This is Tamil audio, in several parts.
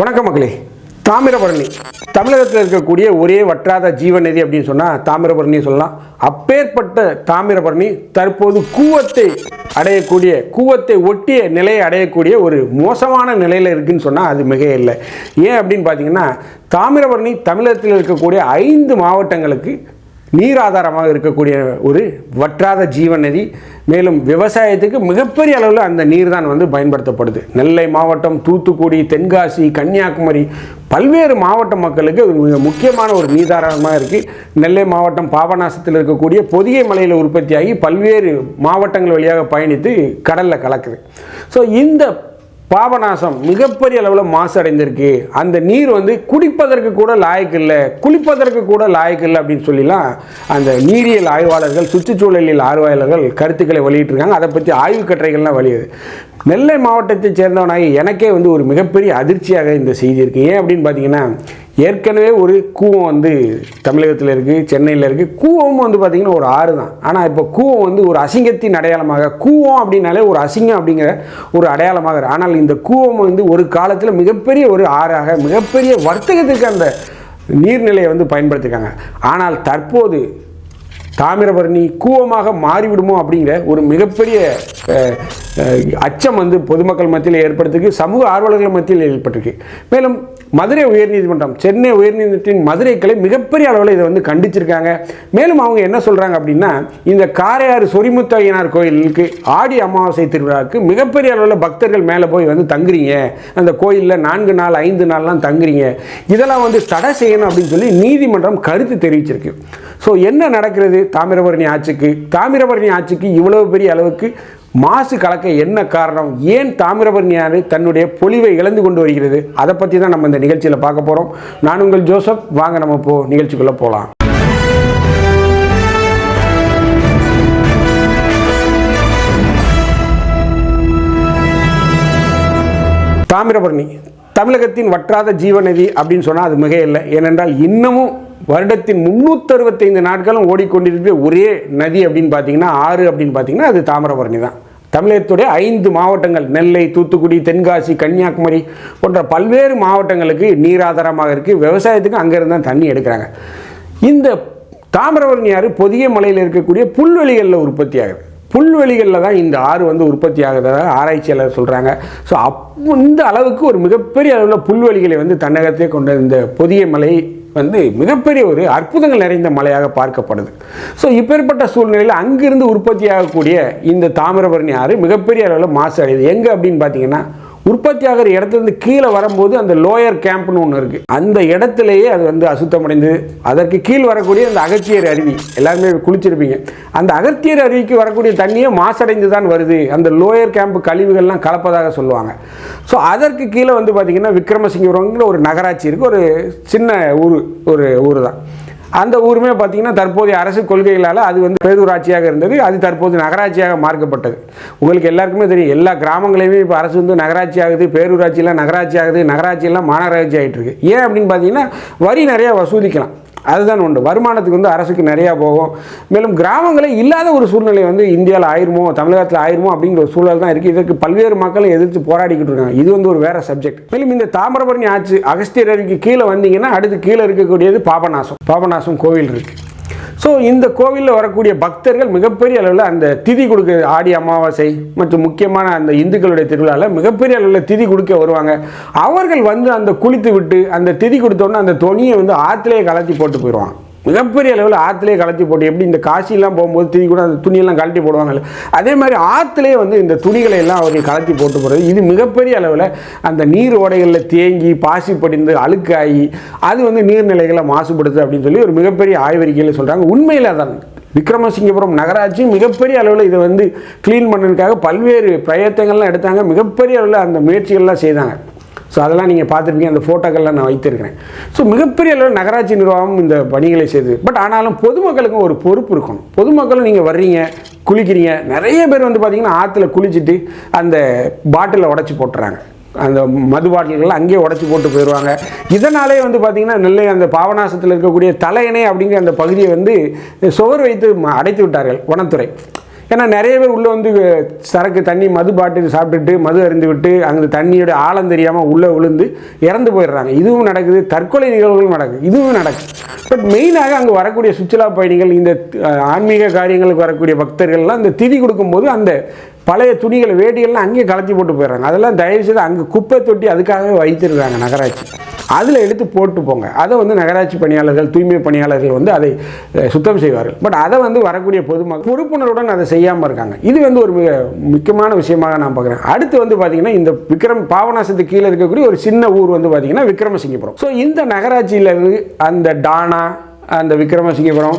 வணக்கம் மக்களே. தாமிரபரணி. தமிழகத்தில் இருக்கக்கூடிய ஒரே வற்றாத ஜீவநதி அப்படின்னு சொன்னால் தாமிரபரணி சொல்லலாம். அப்பேற்பட்ட தாமிரபரணி தற்போது கூவத்தை அடையக்கூடிய கூவத்தை ஒட்டிய நிலையை அடையக்கூடிய ஒரு மோசமான நிலையில் இருக்குன்னு சொன்னால் அது மிக இல்லை ஏன் அப்படின்னு பார்த்தீங்கன்னா தாமிரபரணி தமிழகத்தில் இருக்கக்கூடிய ஐந்து மாவட்டங்களுக்கு நீர் ஆதாரமாக இருக்கக்கூடிய ஒரு வற்றாத ஜீவநதி மேலும் விவசாயத்துக்கு மிகப்பெரிய அளவில் அந்த நீர் தான் வந்து பயன்படுத்தப்படுது. நெல்லை மாவட்டம் தூத்துக்குடி தென்காசி கன்னியாகுமரி பல்வேறு மாவட்ட மக்களுக்கு அது மிக முக்கியமான ஒரு நீதாரமாக இருக்குது நெல்லை மாவட்டம் பாபநாசத்தில் இருக்கக்கூடிய பொதிகை மலையில் உற்பத்தியாகி பல்வேறு மாவட்டங்கள் வழியாக பயணித்து கடலில் கலக்குது. ஸோ இந்த பாபநாசம் மிகப்பெரிய அளவில் மாசடைந்திருக்கு. அந்த நீர் வந்து குடிப்பதற்கு கூட லாயக்கு இல்லை. குளிப்பதற்கு கூட லாயக்கு இல்லை அப்படின்னு சொல்லிலாம் அந்த நீரியல் ஆய்வாளர்கள் சுற்றுச்சூழலியல் ஆய்வாளர்கள் கருத்துக்களை வெளியிட்டிருக்காங்க. அதை பற்றி ஆய்வு கட்டுரைகள்லாம் வெளியுது நெல்லை மாவட்டத்தைச் சேர்ந்தவனாகி எனக்கே வந்து ஒரு மிகப்பெரிய அதிர்ச்சியாக இந்த செய்தி இருக்குது ஏன் அப்படின்னு பார்த்தீங்கன்னா ஏற்கனவே ஒரு கூவம் வந்து தமிழகத்தில் இருக்குது சென்னையில் இருக்குது கூவமும் வந்து பார்த்திங்கன்னா ஒரு ஆறு தான். ஆனால் இப்போ கூவம் வந்து ஒரு அசிங்கத்தின் அடையாளமாக கூவம் அப்படின்னாலே ஒரு அசிங்கம் அப்படிங்கிற ஒரு அடையாளமாக ஆனால் இந்த கூவம் வந்து ஒரு காலத்தில் மிகப்பெரிய ஒரு ஆறாக மிகப்பெரிய வர்த்தகத்துக்கு அந்த நீர்நிலையை வந்து பயன்படுத்திருக்காங்க. ஆனால் தற்போது தாமிரபரணி கூவமாக மாறிவிடுமோ அப்படிங்கிற ஒரு மிகப்பெரிய அச்சம் வந்து பொதுமக்கள் மத்தியில் ஏற்படுத்திருக்கு சமூக ஆர்வலர்கள் மத்தியில் ஏற்பட்டிருக்கு. மேலும் மதுரை உயர்நீதிமன்றம் சென்னை உயர்நீதிமன்றத்தின் மதுரை கிளை மிகப்பெரிய அளவில் இதை வந்து கண்டிச்சிருக்காங்க. மேலும் அவங்க என்ன சொல்கிறாங்க அப்படின்னா இந்த காரையாறு சொரிமுத்தையனார் கோயிலுக்கு ஆடி அமாவாசை திருவிழாவுக்கு மிகப்பெரிய அளவில் பக்தர்கள் மேலே போய் வந்து தங்குறீங்க. அந்த கோயிலில் நான்கு நாள் ஐந்து நாள்லாம் தங்குறீங்க. இதெல்லாம் வந்து தடை செய்யணும் அப்படின்னு சொல்லி நீதிமன்றம் கருத்து தெரிவிச்சிருக்கு. ஸோ என்ன நடக்கிறது? தாமிரபரணி ஆட்சிக்கு தாமிரபரணி ஆட்சிக்கு இவ்வளவு பெரிய அளவுக்கு மாசு கலக்க என்ன காரணம்? ஏன் தாமிரபரணி ஆறு தன்னுடைய பொலிவை இழந்து கொண்டு வருகிறது? அதை பற்றி தான் நம்ம இந்த நிகழ்ச்சியில் பார்க்க போகிறோம் நான் உங்கள் ஜோசப். வாங்க நம்ம இப்போ நிகழ்ச்சிக்குள்ளே போகலாம் தாமிரபரணி தமிழகத்தின் வற்றாத ஜீவநதி அப்படின்னு சொன்னால் அது மிக இல்லை ஏனென்றால் இன்னமும் வருடத்தின் முந்நூற்றறுபத்தைந்து நாட்களும் ஓடிக்கொண்டிருக்கிற ஒரே நதி அப்படின்னு பார்த்தீங்கன்னா ஆறு அப்படின்னு பார்த்தீங்கன்னா அது தாமிரபரணி தான். தமிழகத்துடைய ஐந்து மாவட்டங்கள் நெல்லை தூத்துக்குடி தென்காசி கன்னியாகுமரி போன்ற பல்வேறு மாவட்டங்களுக்கு நீராதாரமாக இருக்குது விவசாயத்துக்கு அங்கேருந்து தான் தண்ணி எடுக்கிறாங்க. இந்த தாமிரபரணி ஆறு பொதிய மலையில் இருக்கக்கூடிய புல்வெளிகளில் உற்பத்தி ஆகுது. புல்வெளிகளில் தான் இந்த ஆறு வந்து உற்பத்தி ஆகுதாக ஆராய்ச்சியாளர் சொல்கிறாங்க ஸோ அப் இந்த அளவுக்கு ஒரு மிகப்பெரிய அளவில் புல்வெளிகளை வந்து தன்னகத்தே கொண்ட இந்த பொதிய மலை வந்து மிகப்பெரிய ஒரு அற்புதங்கள் நிறைந்த மலையாக பார்க்கப்படுது. ஸோ இப்பேற்பட்ட சூழ்நிலையில் அங்கிருந்து உற்பத்தி ஆகக்கூடிய இந்த தாமிரபரணி ஆறு மிகப்பெரிய அளவில் மாசு அடையுது. எங்கே அப்படின்னு பார்த்தீங்கன்னா உற்பத்தி ஆகிற இடத்துலேருந்து கீழே வரும்போது அந்த லோயர் கேம்ப்னு ஒன்று இருக்குது அந்த இடத்துலையே அது வந்து அசுத்தமடைந்து அதற்கு கீழ் வரக்கூடிய அந்த அகத்தியர் அருவி எல்லாருமே குளிச்சிருப்பீங்க. அந்த அகத்தியர் அருவிக்கு வரக்கூடிய தண்ணியே மாசடைந்து தான் வருது. அந்த லோயர் கேம்ப் கழிவுகள்லாம் கலப்பதாக சொல்லுவாங்க. ஸோ அதற்கு கீழே வந்து பார்த்திங்கன்னா விக்ரமசிங்கபுரங்கிற ஒரு நகராட்சி இருக்குது ஒரு சின்ன ஊர் ஒரு ஊர் தான் அந்த ஊருமே பார்த்தீங்கன்னா தற்போதைய அரசு கொள்கைகளால் அது வந்து பேரூராட்சியாக இருந்தது. அது தற்போது நகராட்சியாக மார்க்கப்பட்டது. உங்களுக்கு எல்லாருக்குமே தெரியும் எல்லா கிராமங்களையுமே இப்போ அரசு வந்து நகராட்சி ஆகுது பேரூராட்சியெல்லாம் நகராட்சி ஆகுது நகராட்சியெல்லாம் மாநகராட்சி ஆகிட்டு இருக்கு ஏன் அப்படின்னு பார்த்தீங்கன்னா வரி நிறையா வசூலிக்கலாம். அதுதான் உண்டு. வருமானத்துக்கு வந்து அரசுக்கு நிறையா போகும். மேலும் கிராமங்களே இல்லாத ஒரு சூழ்நிலை வந்து இந்தியாவில் ஆயிருமோ தமிழகத்தில் ஆயிருமோ அப்படிங்கிற ஒரு சூழல் தான் இருக்குது இதற்கு பல்வேறு மக்களை எதிர்த்து போராடிக்கிட்டு இருக்காங்க. இது வந்து ஒரு வேற சப்ஜெக்ட் மேலும் இந்த தாமிரபரணி ஆட்சி அகஸ்தியர் அருவிக்கு கீழே வந்தீங்கன்னா அடுத்து கீழே இருக்கக்கூடியது பாபநாசம். பாபநாசம் கோவில் இருக்குது ஸோ இந்த கோவிலில் வரக்கூடிய பக்தர்கள் மிகப்பெரிய அளவில் அந்த திதி கொடுக்க ஆடி அமாவாசை மற்றும் முக்கியமான அந்த இந்துக்களுடைய திருவிழாவில் மிகப்பெரிய அளவில் திதி கொடுக்க வருவாங்க. அவர்கள் வந்து அந்த குளித்து விட்டு அந்த திதி கொடுத்தோன்னே அந்த துணியை வந்து ஆற்றுலேயே கலத்தி போட்டு போயிடுவாங்க மிகப்பெரிய அளவில் ஆற்றுலேயே கலத்தி போட்டு எப்படி இந்த காசிலாம் போகும்போது திரி கூட அந்த துணியெல்லாம் கழட்டி போடுவாங்கல்ல? அதே மாதிரி ஆற்றுலேயே வந்து இந்த துணிகளை எல்லாம் அவர்கள் கலத்தி போட்டு போகிறது இது மிகப்பெரிய அளவில் அந்த நீர் ஓடைகளில் தேங்கி பாசி படிந்து அழுக்காகி அது வந்து நீர்நிலைகளை மாசுபடுது அப்படின்னு சொல்லி ஒரு மிகப்பெரிய ஆய்வறிக்கையில் சொல்கிறாங்க உண்மையில் அதான். விக்ரமசிங்கபுரம் நகராட்சி மிகப்பெரிய அளவில் இதை வந்து க்ளீன் பண்ணுறதுக்காக பல்வேறு பிரயத்தங்கள்லாம் எடுத்தாங்க. மிகப்பெரிய அளவில் அந்த முயற்சிகள்லாம் செய்தாங்க. ஸோ அதெல்லாம் நீங்கள் பார்த்துருப்பீங்க. அந்த ஃபோட்டோக்கள்லாம் நான் வைத்திருக்கிறேன். ஸோ மிகப்பெரிய அளவில் நகராட்சி நிர்வாகம் இந்த பணிகளை செய்யுது பட் ஆனாலும் பொதுமக்களுக்கும் ஒரு பொறுப்பு இருக்கணும். பொதுமக்களும் நீங்கள் வர்றீங்க குளிக்கிறீங்க. நிறைய பேர் வந்து பார்த்தீங்கன்னா ஆற்றுல குளிச்சுட்டு அந்த பாட்டிலை உடச்சி போட்டுறாங்க. அந்த மது பாட்டில்கள் அங்கேயே உடச்சி போட்டு போயிடுவாங்க. இதனாலே வந்து பார்த்திங்கன்னா நெல்லை அந்த பாவநாசத்தில் இருக்கக்கூடிய தலையணை அப்படிங்கிற அந்த பகுதியை வந்து சுவர் வைத்து ம- அடைத்து விட்டார்கள் வனத்துறை. ஏன்னா நிறைய பேர் உள்ளே வந்து சரக்கு தண்ணி மது பாட்டில் சாப்பிட்டுட்டு மது அருந்து விட்டு அந்த தண்ணியோட ஆழம் தெரியாமல் உள்ளே விழுந்து இறந்து போயிடுறாங்க. இதுவும் நடக்குது. தற்கொலை நிகழ்வுகளும் நடக்குது. இதுவும் நடக்குது. பட் மெயினாக அங்கே வரக்கூடிய சுற்றுலா பயணிகள் இந்த ஆன்மீக காரியங்களுக்கு வரக்கூடிய பக்தர்கள்லாம் இந்த திதி கொடுக்கும்போது அந்த பழைய துணிகள் வேட்டிகள்லாம் அங்கேயே கலத்தி போட்டு போயிடுறாங்க. அதெல்லாம் தயவு செய்து அங்கே குப்பை தொட்டி அதுக்காகவே வைத்திருக்காங்க நகராட்சி. அதில் எடுத்து போட்டு போங்க. அதை வந்து நகராட்சி பணியாளர்கள் தூய்மை பணியாளர்கள் வந்து அதை சுத்தம் செய்வார்கள். பட் அதை வந்து வரக்கூடிய பொதுமக்கள் பொறுப்புணர்வுடன் அதை செய்யாமல் இருக்காங்க. இது வந்து ஒரு மிக முக்கியமான விஷயமாக நான் பார்க்குறேன். அடுத்து வந்து பார்த்தீங்கன்னா இந்த விக்ரம் பாபநாசத்துக்கு கீழே இருக்கக்கூடிய ஒரு சின்ன ஊர் வந்து பார்த்தீங்கன்னா விக்ரமசிங்கபுரம். ஸோ இந்த நகராட்சியில் இருந்து அந்த டானா அந்த விக்ரமசிங்கபுரம்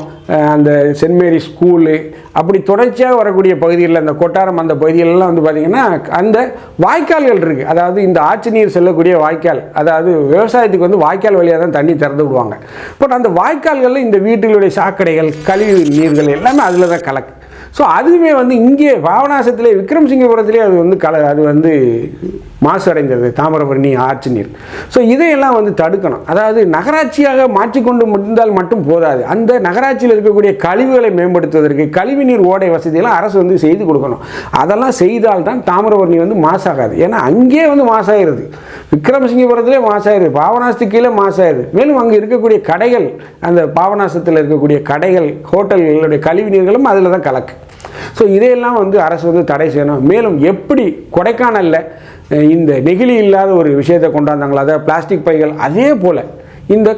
அந்த சென்ட் மேரி ஸ்கூலு அப்படி தொடர்ச்சியாக வரக்கூடிய பகுதிகளில் அந்த கொட்டாரம் அந்த பகுதிகளெல்லாம் வந்து பார்த்திங்கன்னா அந்த வாய்க்கால்கள் இருக்குது அதாவது இந்த ஆற்று நீர் செல்லக்கூடிய வாய்க்கால் அதாவது விவசாயத்துக்கு வந்து வாய்க்கால் வழியாக தான் தண்ணி திறந்து விடுவாங்க. பட் அந்த வாய்க்கால்களில் இந்த வீட்டுகளுடைய சாக்கடைகள் கழிவு நீர்கள் எல்லாமே அதில் தான் கலக்கு. ஸோ அதுவுமே வந்து இங்கே பாவநாசத்திலே விக்ரமசிங்கபுரத்திலே அது வந்து கல அது வந்து மாசடைந்தது தாமிரபரணி ஆற்று நீர். ஸோ இதையெல்லாம் வந்து தடுக்கணும். அதாவது நகராட்சியாக மாற்றிக்கொண்டு முடிந்தால் மட்டும் போதாது. அந்த நகராட்சியில் இருக்கக்கூடிய கழிவுகளை மேம்படுத்துவதற்கு கழிவு நீர் ஓடை வசதியெல்லாம் அரசு வந்து செய்து கொடுக்கணும். அதெல்லாம் செய்தால் தான் தாமிரபரணி வந்து மாசாகாது. ஏன்னா அங்கேயே வந்து மாசாயிருது. விக்ரமசிங்கபுரத்திலே மாசாயிருது. பாவநாசத்துக்கு கீழே மாசாயிருது. மேலும் அங்கே இருக்கக்கூடிய கடைகள் அந்த பாவநாசத்தில் இருக்கக்கூடிய கடைகள் ஹோட்டல்களுடைய கழிவு நீர்களும் அதில் தான் கலக்கு. ஸோ இதையெல்லாம் வந்து அரசு வந்து தடை செய்யணும். மேலும் எப்படி கொடைக்கானலில் இந்த நெகிழி இல்லாத ஒரு விஷயத்தை கொண்டாந்தாங்களோ அதாவது பிளாஸ்டிக் பைகள் அதே போல் இந்த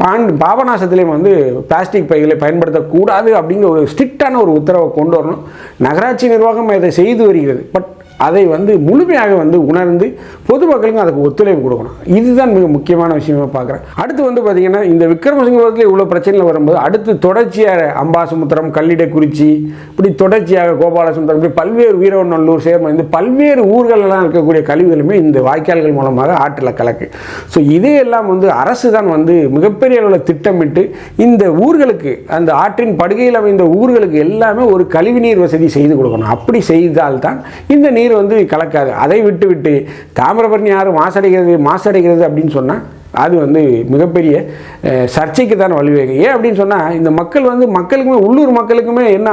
பாண்ட் பாபநாசத்துலேயும் வந்து பிளாஸ்டிக் பைகளை பயன்படுத்தக்கூடாது அப்படிங்கிற ஒரு ஸ்ட்ரிக்டான ஒரு உத்தரவை கொண்டு வரணும். நகராட்சி நிர்வாகம் இதை செய்து வருகிறது. பட் அதை வந்து முழுமையாக வந்து உணர்ந்து பொதுமக்களுக்கும் அதுக்கு ஒத்துழைப்பு கொடுக்கணும். இதுதான் மிக முக்கியமான விஷயமா பார்க்குறேன். அடுத்து வந்து பார்த்தீங்கன்னா இந்த விக்ரமசிங்கபுரத்தில் இவ்வளோ பிரச்சனைகள் வரும்போது அடுத்து தொடர்ச்சியாக அம்பாசமுத்திரம் கல்லிடக்குறிச்சி இப்படி தொடர்ச்சியாக கோபாலசுந்தரம் இப்படி பல்வேறு வீரவநல்லூர் சேர்ம இந்த பல்வேறு ஊர்களெல்லாம் இருக்கக்கூடிய கழிவுகளுமே இந்த வாய்க்கால்கள் மூலமாக ஆற்றில் கலக்கு. ஸோ இதையெல்லாம் வந்து அரசு தான் வந்து மிகப்பெரிய அளவில் திட்டமிட்டு இந்த ஊர்களுக்கு அந்த ஆற்றின் படுகையில் அமைந்த ஊர்களுக்கு எல்லாமே ஒரு கழிவுநீர் வசதி செய்து கொடுக்கணும். அப்படி செய்தால்தான் இந்த நீர் வந்து கலக்காது. அதை விட்டு விட்டு தாமிரபரணி ஆறு மாசடைகிறது மாசடைகிறது அப்படின்னு சொன்னால் அது வந்து மிகப்பெரிய சர்ச்சைக்கு தான் வழிவகை ஏன் அப்படின்னு சொன்னால் இந்த மக்கள் வந்து மக்களுக்குமே உள்ளூர் மக்களுக்குமே என்ன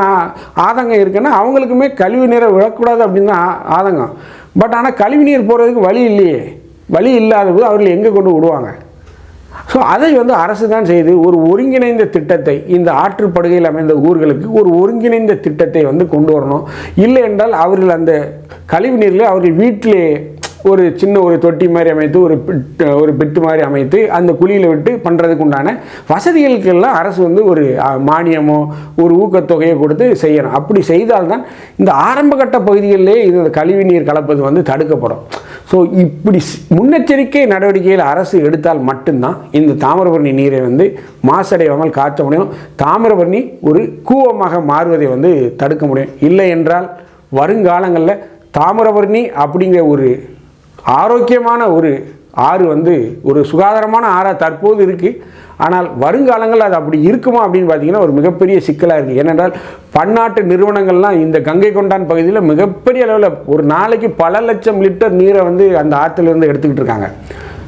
ஆதங்கம் இருக்குன்னா அவங்களுக்குமே கழிவு நீரை விழக்கூடாது அப்படின்னு தான் ஆதங்கம். பட் ஆனால் கழிவு நீர் போகிறதுக்கு வழி இல்லையே. வழி இல்லாத போது அவர்கள் எங்கே கொண்டு விடுவாங்க? ஸோ அதை வந்து அரசு தான் செய்து ஒரு ஒருங்கிணைந்த திட்டத்தை இந்த ஆற்றுப்படுகையில் அமைந்த ஊர்களுக்கு ஒரு ஒருங்கிணைந்த திட்டத்தை வந்து கொண்டு வரணும். இல்லை என்றால் அவர்கள் அந்த கழிவு நீரில் அவர்கள் வீட்டிலே ஒரு சின்ன ஒரு தொட்டி மாதிரி அமைத்து ஒரு ஒரு பெட்டு மாதிரி அமைத்து அந்த குழியில் விட்டு பண்ணுறதுக்கு உண்டான வசதிகளுக்கெல்லாம் அரசு வந்து ஒரு மானியமோ ஒரு ஊக்கத்தொகையை கொடுத்து செய்யணும். அப்படி செய்தால்தான் இந்த ஆரம்பகட்ட பகுதிகளிலே இந்த கழிவு நீர் கலப்பது வந்து தடுக்கப்படும். ஸோ இப்படி ஸ்- முன்னெச்சரிக்கை நடவடிக்கைகள் அரசு எடுத்தால் மட்டும்தான் இந்த தாமிரபரணி நீரை வந்து மாசடையாமல் காக்க முடியும். தாமிரபரணி ஒரு கூவமாக மாறுவதை வந்து தடுக்க முடியும். இல்லை என்றால் வருங்காலங்களில் தாமிரபரணி அப்படிங்கிற ஒரு ஆரோக்கியமான ஒரு ஆறு வந்து ஒரு சுகாதாரமான ஆறாக தற்போது இருக்குது ஆனால் வருங்காலங்களில் அது அப்படி இருக்குமா அப்படின்னு பார்த்தீங்கன்னா ஒரு மிகப்பெரிய சிக்கலாக இருக்குது ஏனென்றால் பன்னாட்டு நிறுவனங்கள்லாம் இந்த கங்கை கொண்டான் பகுதியில் மிகப்பெரிய அளவில் ஒரு நாளைக்கு பல லட்சம் லிட்டர் நீரை வந்து அந்த ஆற்றுலேருந்து எடுத்துக்கிட்டு இருக்காங்க.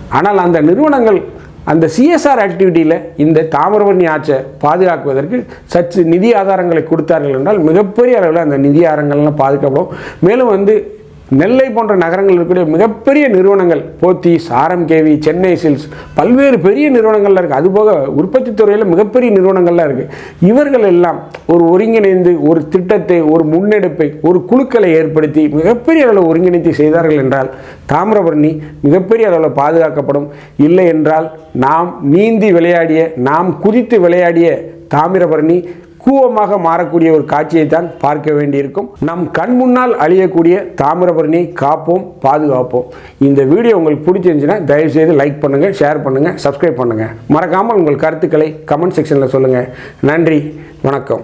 ஆனால் அந்த நிறுவனங்கள் அந்த சிஎஸ்ஆர் ஆக்டிவிட்டியில் இந்த தாமிரபரணி ஆற்றை பாதுகாக்குவதற்கு சற்று நிதி ஆதாரங்களை கொடுத்தார்கள் என்றால் மிகப்பெரிய அளவில் அந்த நிதி ஆதாரங்கள்லாம் பாதுகாப்படும் மேலும் வந்து நெல்லை போன்ற நகரங்களில் இருக்கக்கூடிய மிகப்பெரிய நிறுவனங்கள் போத்தீஸ் ஆர்எம்கேவி சென்னை சில்ஸ் பல்வேறு பெரிய நிறுவனங்கள்லாம் இருக்குது அதுபோக உற்பத்தி துறையில் மிகப்பெரிய நிறுவனங்கள்லாம் இருக்குது இவர்கள் எல்லாம் ஒரு ஒருங்கிணைந்து ஒரு திட்டத்தை ஒரு முன்னெடுப்பை ஒரு குழுக்களை ஏற்படுத்தி மிகப்பெரிய அளவில் ஒருங்கிணைத்து செய்தார்கள் என்றால் தாமிரபரணி மிகப்பெரிய அளவில் பாதுகாக்கப்படும். இல்லை என்றால் நாம் நீந்தி விளையாடிய நாம் குதித்து விளையாடிய தாமிரபரணி கூவமாக மாறக்கூடிய ஒரு காட்சியை தான் பார்க்க வேண்டியிருக்கும். நம் கண் முன்னால் அழியக்கூடிய தாமிரபரணியை காப்போம் பாதுகாப்போம். இந்த வீடியோ உங்களுக்கு பிடிச்சிருந்துச்சுன்னா தயவுசெய்து லைக் பண்ணுங்கள் ஷேர் பண்ணுங்கள் சப்ஸ்கிரைப் பண்ணுங்கள் மறக்காமல் உங்கள் கருத்துக்களை கமெண்ட் செக்ஷனில் சொல்லுங்கள் நன்றி வணக்கம்.